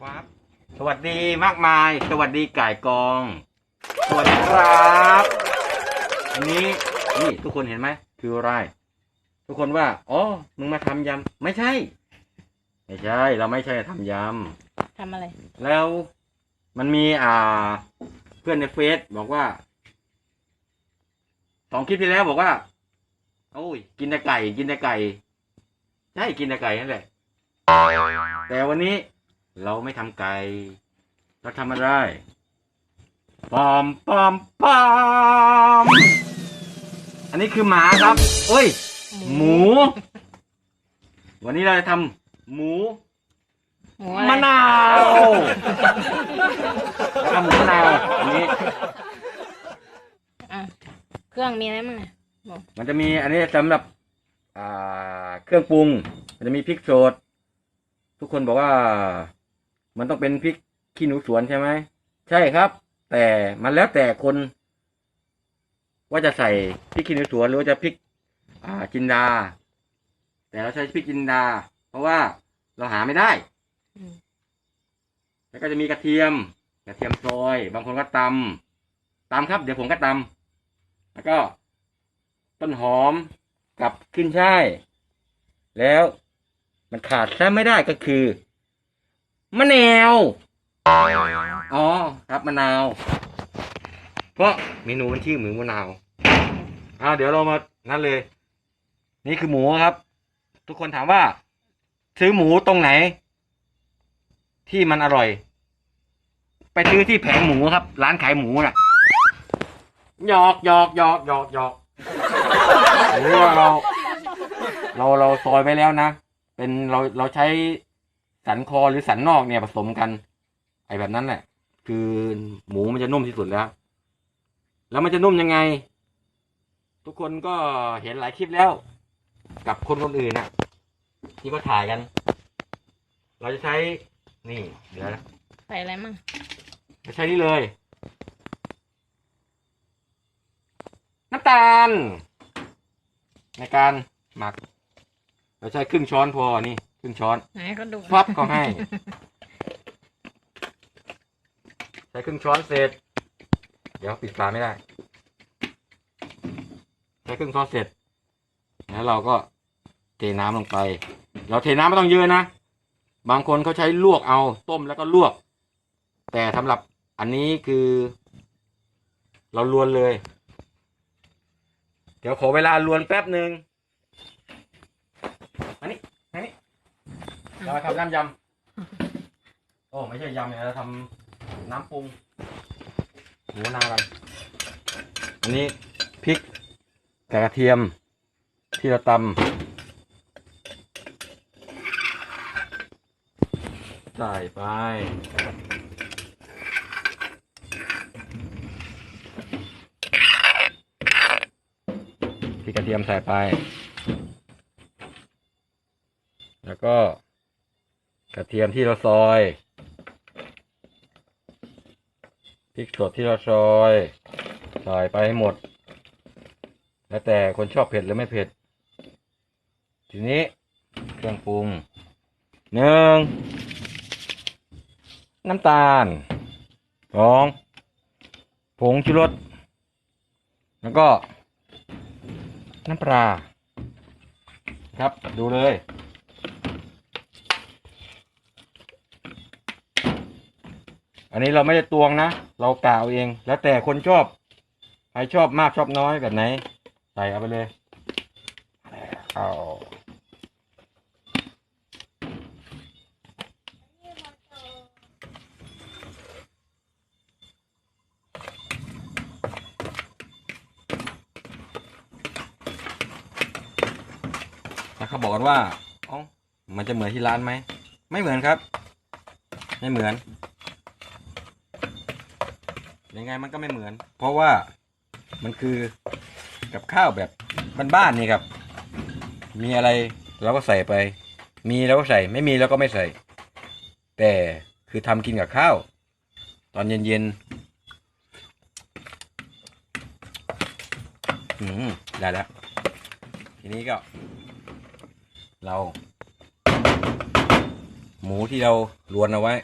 ครับ สวัสดีมากมาย สวัสดีไก่กอง สวัสดีครับ อันนี้นี่ทุกคนเห็นไหมคืออะไร ทุกคนว่าอ๋อมึงมาทำยำไม่ใช่ ไม่ใช่ เราไม่ใช่ทำยทำอะไรำแล้วมันมีอ่า เพื่อนในเฟซบอกว่าสองคลิปที่แล้วบอกว่า โอ้ย กินแต่ไก่ กินแต่ไก่ ใช่กินแต่ไก่นั่นแหละ แต่วันนี้ เราไม่ทำไก่เราทำอะไรปอมปอมปอมอันนี้คือหมาครับโอ้ย หมู วันนี้เราจะทำหมูหมูอะไรมะนาวทำหมูมะนาวอันนี้ อะเครื่องมีอะไรมั่งอะมันจะมีอันนี้สำหรับ อ่า เครื่องปรุง มันจะมีพริกสดทุกคนบอกว่า มันต้องเป็นพริกขี้หนูสวนใช่ไหมใช่ครับ แต่มันแล้วแต่คน ว่าจะใส่พริกขี้หนูสวนหรือว่าจะพริก อ่าจินดา แต่เราใช้พริกจินดา เพราะว่าเราหาไม่ได้อืมแล้วก็จะมีกระเทียม กระเทียมซอย บางคนก็ตำตำครับเดี๋ยวผมก็ตำแล้วก็ ต้นหอมกับขึ้นช่ายแล้วมันขาดแค่ไม่ได้ก็คือ มะนาว อ๋อ ครับมะนาว เพราะเมนูมันชื่อหมูมะนาวอ่าเดี๋ยวเรามานั่นเลย นี่คือหมูครับ ทุกคนถามว่า ซื้อหมูตรงไหน ที่มันอร่อย ไปซื้อที่แผงหมูครับ ร้านขายหมูน่ะหยอกหยอกหยอกหยอกหยอกหรือว่าเรา เราเราซอยไปแล้วนะ เป็นเราเราใช้ สันคอหรือสันนอกเนี่ยผสมกัน ไอ้แบบนั้นแหละ คือหมูมันจะนุ่มที่สุดแล้ว แล้วมันจะนุ่มยังไง ทุกคนก็เห็นหลายคลิปแล้ว กับคนคนอื่นน่ะที่เขาถ่ายกัน เราจะใช้นี่เดี๋ยวนะใส่อะไรมั่งจะใช้นี่เลย น้ำตาล ในการหมัก เราใช้ครึ่งช้อนพอนี่ ครึ่งช้อนไหนก็ดูพับก็ให้ใช้ครึ่งช้อนเสร็จ เดี๋ยวปิดฝาไม่ได้ใช้ครึ่งช้อนเสร็จ แล้วเราก็เทน้ำลงไป เราเทน้ำไม่ต้องเยอะนะ บางคนเขาใช้ลวกเอาต้มแล้วก็ลวก แต่สำหรับอันนี้คือ เราลวนเลย เดี๋ยวขอเวลาลวนแป๊บหนึ่งมานี่มานี่ เรามาทำน้ำยำ โอ้ไม่ใช่ยำเนี่ยเราทำน้ำปรุงหมูนากันอันนี้พริกกับกระเทียม ที่เราตำใส่ไปพริกกระเทียมใส่ไป แล้วก็ กระเทียมที่เราซอยพริกสดที่เราซอยใส่ไปให้หมด แล้วแต่คนชอบเผ็ดหรือไม่เผ็ด ทีนี้เครื่องปรุงหนึ่งน้ำตาลสองผงชูรสแล้วก็น้ำปลาครับดูเลย อันนี้เราไม่ได้ตวงนะ เรากล่าวเอง แล้วแต่คนชอบ ใครชอบมากชอบน้อยแบบไหน ใส่เอาไปเลยเอาแล้วเขาบอกกันว่าอ๋อมันจะเหมือนที่ร้านไหม ไม่เหมือนครับ ไม่เหมือน ยังไงมันก็ไม่เหมือน เพราะว่ามันคือกับข้าวแบบบ้านๆนี่ครับ มีอะไรเราก็ใส่ไป มีเราก็ใส่ ไม่มีเราก็ไม่ใส่ แต่คือทำกินกับข้าว ตอนเย็นๆอืมได้แล้ว ทีนี้ก็ เรา หมูที่เราลวนเอาไว้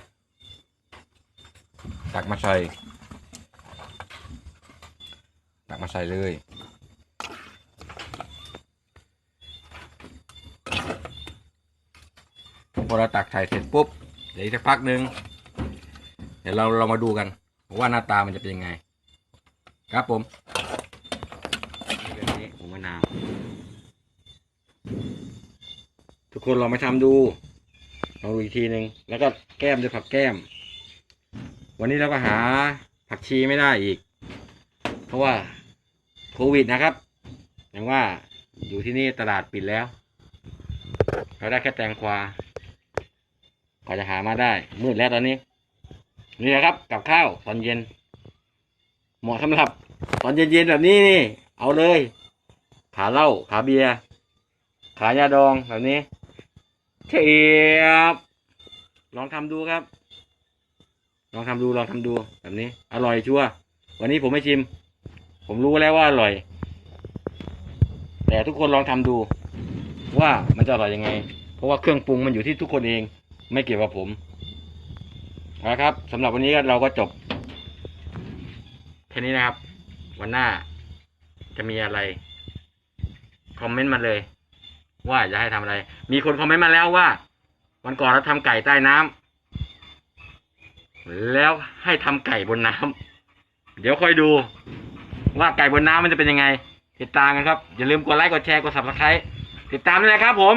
ตักมาใส่ ตัก มาใส่เลย พอเราตักใส่เสร็จปุ๊บ เดี๋ยวอีกสักพักหนึ่งเดี๋ยวเราเรามาดูกัน ว่าหน้าตามันจะเป็นยังไง ครับผมเรื่องนี้ผมมะนาวทุกคนลองมาทำดูลองดูอีกทีหนึ่งแล้วก็แก้มด้วยผักแก้ม วันนี้เราก็หาผักชีไม่ได้อีก เพราะว่า โควิดนะครับ อย่างว่าอยู่ที่นี่ตลาดปิดแล้ว เราได้แค่แตงกวาก็จะหามาได้ มืดแล้วตอนนี้ นี่แหละครับ กับข้าวตอนเย็น เหมาะสำหรับ ตอนเย็นๆแบบนี้นี่ เอาเลย ขาเหล้าขาเบียร์ขายาดองแบบนี้เทียบลองทำดูครับ ลองทำดูลองทำดูแบบนี้ อร่อยชัวร์วันนี้ผมไม่ชิม ผมรู้แล้วว่าอร่อย แต่ทุกคนลองทำดู ว่ามันจะอร่อยยังไง เพราะว่าเครื่องปรุงมันอยู่ที่ทุกคนเอง ไม่เกี่ยวกับผมเอาละครับสำหรับวันนี้เราก็จบแค่นี้นะครับ วันหน้าจะมีอะไร คอมเมนต์มาเลย ว่าจะให้ทำอะไร มีคนคอมเมนต์มาแล้วว่า วันก่อนเราทำไก่ใต้น้ำแล้วให้ทำไก่บนน้ำเดี๋ยวค่อยดู ว่าไก่บนน้ำมันจะเป็นยังไง ติดตามกันครับ อย่าลืมกดไลค์กดแชร์กด subscribe ติดตามด้วยนะครับผม